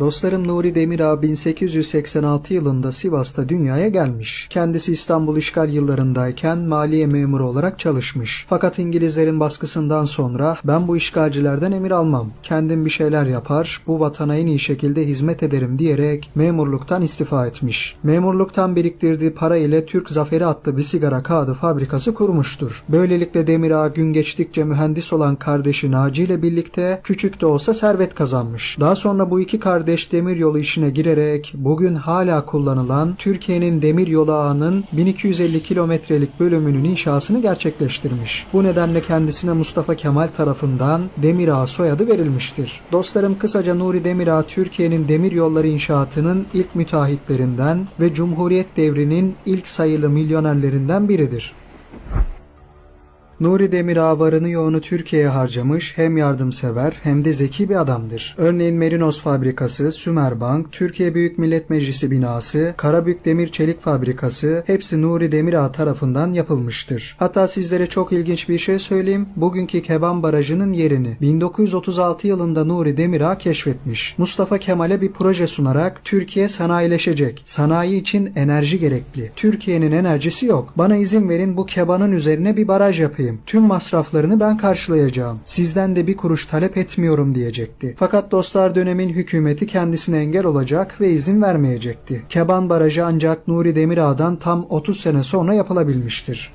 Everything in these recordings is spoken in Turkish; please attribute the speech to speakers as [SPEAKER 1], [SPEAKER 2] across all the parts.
[SPEAKER 1] Dostlarım Nuri Demirağ 1886 yılında Sivas'ta dünyaya gelmiş. Kendisi İstanbul işgal yıllarındayken maliye memuru olarak çalışmış. Fakat İngilizlerin baskısından sonra ben bu işgalcilerden emir almam. Kendim bir şeyler yapar, bu vatana en iyi şekilde hizmet ederim diyerek memurluktan istifa etmiş. Memurluktan biriktirdiği para ile Türk Zaferi adlı bir sigara kağıdı fabrikası kurmuştur. Böylelikle Demirağ gün geçtikçe mühendis olan kardeşi Naci ile birlikte küçük de olsa servet kazanmış. Daha sonra bu iki kardeş demiryolu işine girerek bugün hala kullanılan Türkiye'nin demiryolu ağının 1250 kilometrelik bölümünün inşasını gerçekleştirmiş. Bu nedenle kendisine Mustafa Kemal tarafından Demirağ soyadı verilmiştir. Dostlarım kısaca Nuri Demirağ Türkiye'nin demiryolları inşaatının ilk müteahhitlerinden ve Cumhuriyet devrinin ilk sayılı milyonerlerinden biridir. Nuri Demirağ varını yoğunu Türkiye'ye harcamış hem yardımsever hem de zeki bir adamdır. Örneğin Merinos Fabrikası, Sümerbank, Türkiye Büyük Millet Meclisi binası, Karabük Demir Çelik Fabrikası hepsi Nuri Demirağ tarafından yapılmıştır. Hatta sizlere çok ilginç bir şey söyleyeyim. Bugünkü Keban Barajı'nın yerini 1936 yılında Nuri Demirağ keşfetmiş. Mustafa Kemal'e bir proje sunarak Türkiye sanayileşecek. Sanayi için enerji gerekli. Türkiye'nin enerjisi yok. Bana izin verin bu Keban'ın üzerine bir baraj yapayım. Tüm masraflarını ben karşılayacağım. Sizden de bir kuruş talep etmiyorum diyecekti. Fakat dostlar dönemin hükümeti kendisine engel olacak ve izin vermeyecekti. Keban Barajı ancak Nuri Demirağ'dan tam 30 sene sonra yapılabilmiştir.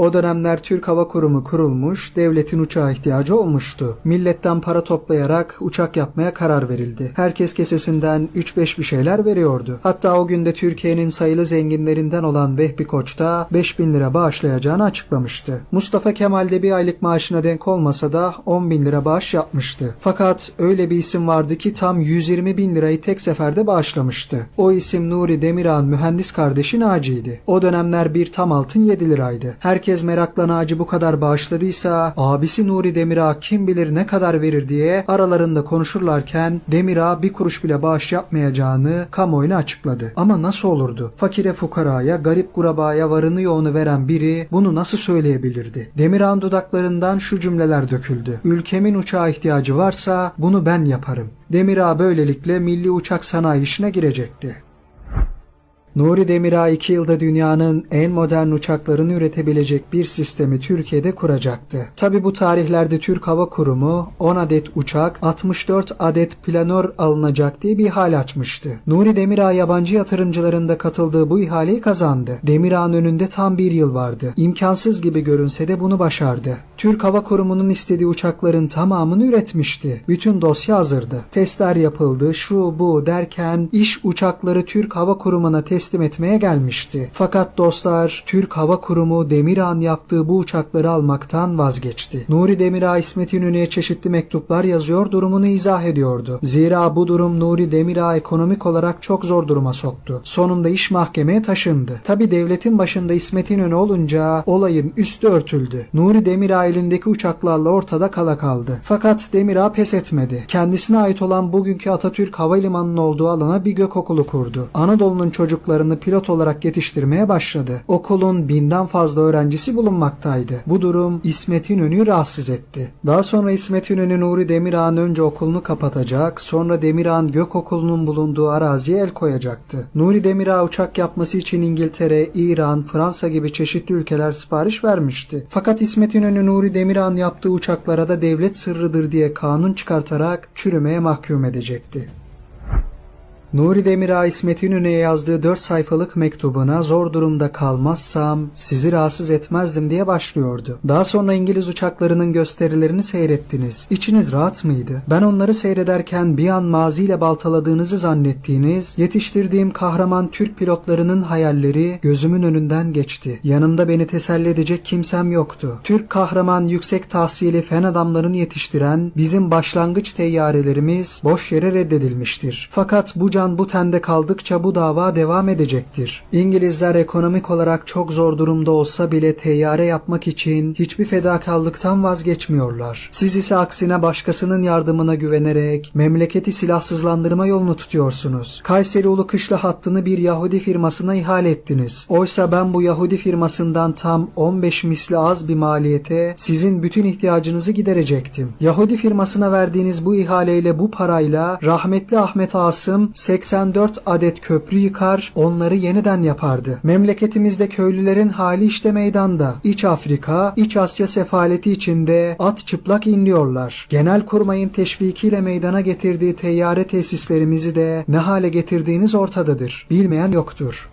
[SPEAKER 1] O dönemler Türk Hava Kurumu kurulmuş, devletin uçağa ihtiyacı olmuştu. Milletten para toplayarak uçak yapmaya karar verildi. Herkes kesesinden 3-5 bir şeyler veriyordu. Hatta o günde Türkiye'nin sayılı zenginlerinden olan Vehbi Koç da 5000 lira bağışlayacağını açıklamıştı. Mustafa Kemal de bir aylık maaşına denk olmasa da 10 bin lira bağış yapmıştı. Fakat öyle bir isim vardı ki tam 120 bin lirayı tek seferde bağışlamıştı. O isim Nuri Demirağ'ın mühendis kardeşi Naci'ydi. O dönemler bir tam altın 7 liraydı. Herkes merakla Naci bu kadar bağışladıysa abisi Nuri Demirağ kim bilir ne kadar verir diye aralarında konuşurlarken Demirağ bir kuruş bile bağış yapmayacağını kamuoyuna açıkladı. Ama nasıl olurdu? Fakire fukaraya, garip kurabaya varını yoğunu veren biri bunu nasıl söyleyebilirdi? Demirağ'ın dudaklarından şu cümleler döküldü. Ülkemin uçağa ihtiyacı varsa bunu ben yaparım. Demirağ böylelikle milli uçak sanayi işine girecekti. Nuri Demirağ 2 yılda dünyanın en modern uçaklarını üretebilecek bir sistemi Türkiye'de kuracaktı. Tabi bu tarihlerde Türk Hava Kurumu 10 adet uçak, 64 adet planör alınacak diye bir ihale açmıştı. Nuri Demirağ yabancı yatırımcıların da katıldığı bu ihaleyi kazandı. Demirağ'ın önünde tam bir yıl vardı. İmkansız gibi görünse de bunu başardı. Türk Hava Kurumu'nun istediği uçakların tamamını üretmişti. Bütün dosya hazırdı. Testler yapıldı, şu bu derken iş uçakları Türk Hava Kurumu'na teslim etmeye gelmişti. Fakat dostlar Türk Hava Kurumu Demirağ'ın yaptığı bu uçakları almaktan vazgeçti. Nuri Demirağ İsmet İnönü'ye çeşitli mektuplar yazıyor durumunu izah ediyordu. Zira bu durum Nuri Demirağ ekonomik olarak çok zor duruma soktu. Sonunda iş mahkemeye taşındı. Tabi devletin başında İsmet İnönü olunca olayın üstü örtüldü. Nuri Demirağ elindeki uçaklarla ortada kala kaldı. Fakat Demirağ pes etmedi. Kendisine ait olan bugünkü Atatürk Havalimanı'nın olduğu alana bir gökokulu kurdu. Anadolu'nun çocuklarını pilot olarak yetiştirmeye başladı. Okulun binden fazla öğrencisi bulunmaktaydı. Bu durum İsmet İnönü'yü rahatsız etti. Daha sonra İsmet İnönü Nuri Demirağ'ın önce okulunu kapatacak, sonra Demirağ'ın Gökokulu'nun bulunduğu araziye el koyacaktı. Nuri Demirağ uçak yapması için İngiltere, İran, Fransa gibi çeşitli ülkeler sipariş vermişti. Fakat İsmet İnönü Nuri Demirağ'ın yaptığı uçaklara da devlet sırrıdır diye kanun çıkartarak çürümeye mahkum edecekti. Nuri Demirağ İsmet İnönü'ye yazdığı 4 sayfalık mektubuna zor durumda kalmazsam sizi rahatsız etmezdim diye başlıyordu. Daha sonra İngiliz uçaklarının gösterilerini seyrettiniz. İçiniz rahat mıydı? Ben onları seyrederken bir an maziyle baltaladığınızı zannettiğiniz, yetiştirdiğim kahraman Türk pilotlarının hayalleri gözümün önünden geçti. Yanımda beni teselli edecek kimsem yoktu. Türk kahraman yüksek tahsili fen adamlarını yetiştiren bizim başlangıç teyyarelerimiz boş yere reddedilmiştir. Fakat bu can bu tende kaldıkça bu dava devam edecektir. İngilizler ekonomik olarak çok zor durumda olsa bile teyyare yapmak için hiçbir fedakarlıktan vazgeçmiyorlar. Siz ise aksine başkasının yardımına güvenerek memleketi silahsızlandırma yolunu tutuyorsunuz. Kayseri Ulu Kışla hattını bir Yahudi firmasına ihale ettiniz. Oysa ben bu Yahudi firmasından tam 15 misli az bir maliyete sizin bütün ihtiyacınızı giderecektim. Yahudi firmasına verdiğiniz bu ihaleyle bu parayla rahmetli Ahmet Asım 84 adet köprü yıkar, onları yeniden yapardı. Memleketimizde köylülerin hali işte meydanda. İç Afrika, İç Asya sefaleti içinde at çıplak inliyorlar. Genel kurmayın teşvikiyle meydana getirdiği teyyare tesislerimizi de ne hale getirdiğiniz ortadadır. Bilmeyen yoktur.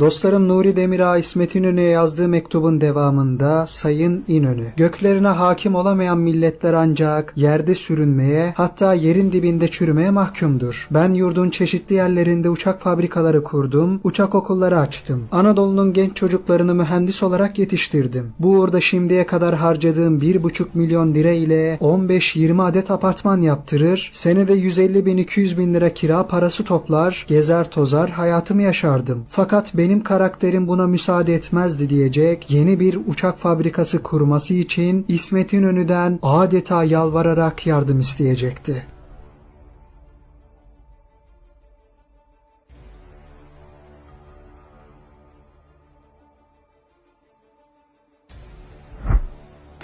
[SPEAKER 1] Dostlarım Nuri Demirağ İsmet İnönü'ye yazdığı mektubun devamında Sayın İnönü, göklerine hakim olamayan milletler ancak yerde sürünmeye hatta yerin dibinde çürümeye mahkumdur. Ben yurdun çeşitli yerlerinde uçak fabrikaları kurdum, uçak okulları açtım. Anadolu'nun genç çocuklarını mühendis olarak yetiştirdim. Bu uğurda şimdiye kadar harcadığım 1,5 milyon lira ile 15-20 adet apartman yaptırır, senede 150 bin 200 bin lira kira parası toplar, gezer tozar hayatımı yaşardım. Fakat benim karakterim buna müsaade etmezdi diyecek yeni bir uçak fabrikası kurması için İsmet İnönü'den adeta yalvararak yardım isteyecekti.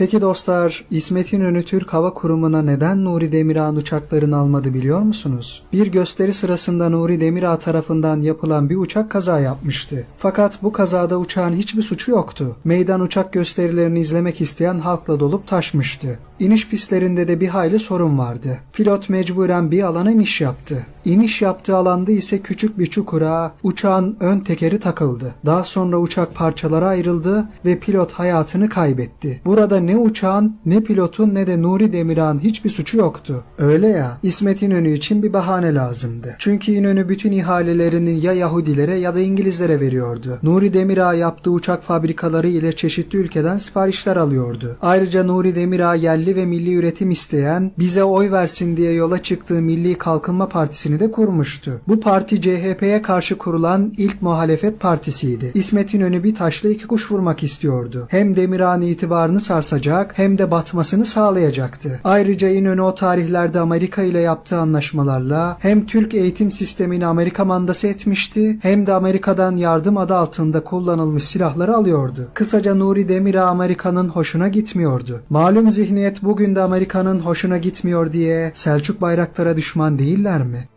[SPEAKER 1] Peki dostlar, İsmet İnönü Türk Hava Kurumu'na neden Nuri Demirağ'ın uçaklarını almadı biliyor musunuz? Bir gösteri sırasında Nuri Demirağ tarafından yapılan bir uçak kaza yapmıştı. Fakat bu kazada uçağın hiçbir suçu yoktu. Meydan uçak gösterilerini izlemek isteyen halkla dolup taşmıştı. İniş pistlerinde de bir hayli sorun vardı. Pilot mecburen bir alana iniş yaptı. İniş yaptığı alanda ise küçük bir çukura uçağın ön tekeri takıldı. Daha sonra uçak parçalara ayrıldı ve pilot hayatını kaybetti. Burada ne uçağın ne pilotun ne de Nuri Demirağ'ın hiçbir suçu yoktu. Öyle ya İsmet İnönü için bir bahane lazımdı. Çünkü İnönü bütün ihalelerini ya Yahudilere ya da İngilizlere veriyordu. Nuri Demirağ yaptığı uçak fabrikaları ile çeşitli ülkeden siparişler alıyordu. Ayrıca Nuri Demirağ yerli ve milli üretim isteyen bize oy versin diye yola çıktığı Milli Kalkınma Partisi'ni de kurmuştu. Bu parti CHP'ye karşı kurulan ilk muhalefet partisiydi. İsmet İnönü bir taşla iki kuş vurmak istiyordu. Hem Demirağ'ın itibarını sarsacak hem de batmasını sağlayacaktı. Ayrıca İnönü o tarihlerde Amerika ile yaptığı anlaşmalarla hem Türk eğitim sistemini Amerika mandası etmişti hem de Amerika'dan yardım adı altında kullanılmış silahları alıyordu. Kısaca Nuri Demirağ Amerika'nın hoşuna gitmiyordu. Malum zihniyet bugün de Amerika'nın hoşuna gitmiyor diye Selçuk Bayraktar'a düşman değiller mi?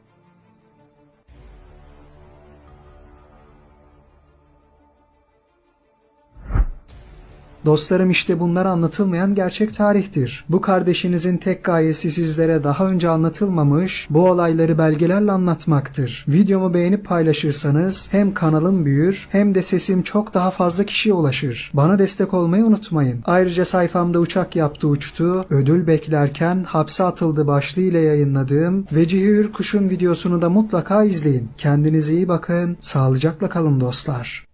[SPEAKER 1] Dostlarım işte bunlar anlatılmayan gerçek tarihtir. Bu kardeşinizin tek gayesi sizlere daha önce anlatılmamış bu olayları belgelerle anlatmaktır. Videomu beğenip paylaşırsanız hem kanalım büyür hem de sesim çok daha fazla kişiye ulaşır. Bana destek olmayı unutmayın. Ayrıca sayfamda uçak yaptı uçtu, ödül beklerken hapse atıldı başlığıyla yayınladığım Vecihi Ürkuş'un videosunu da mutlaka izleyin. Kendinize iyi bakın, sağlıcakla kalın dostlar.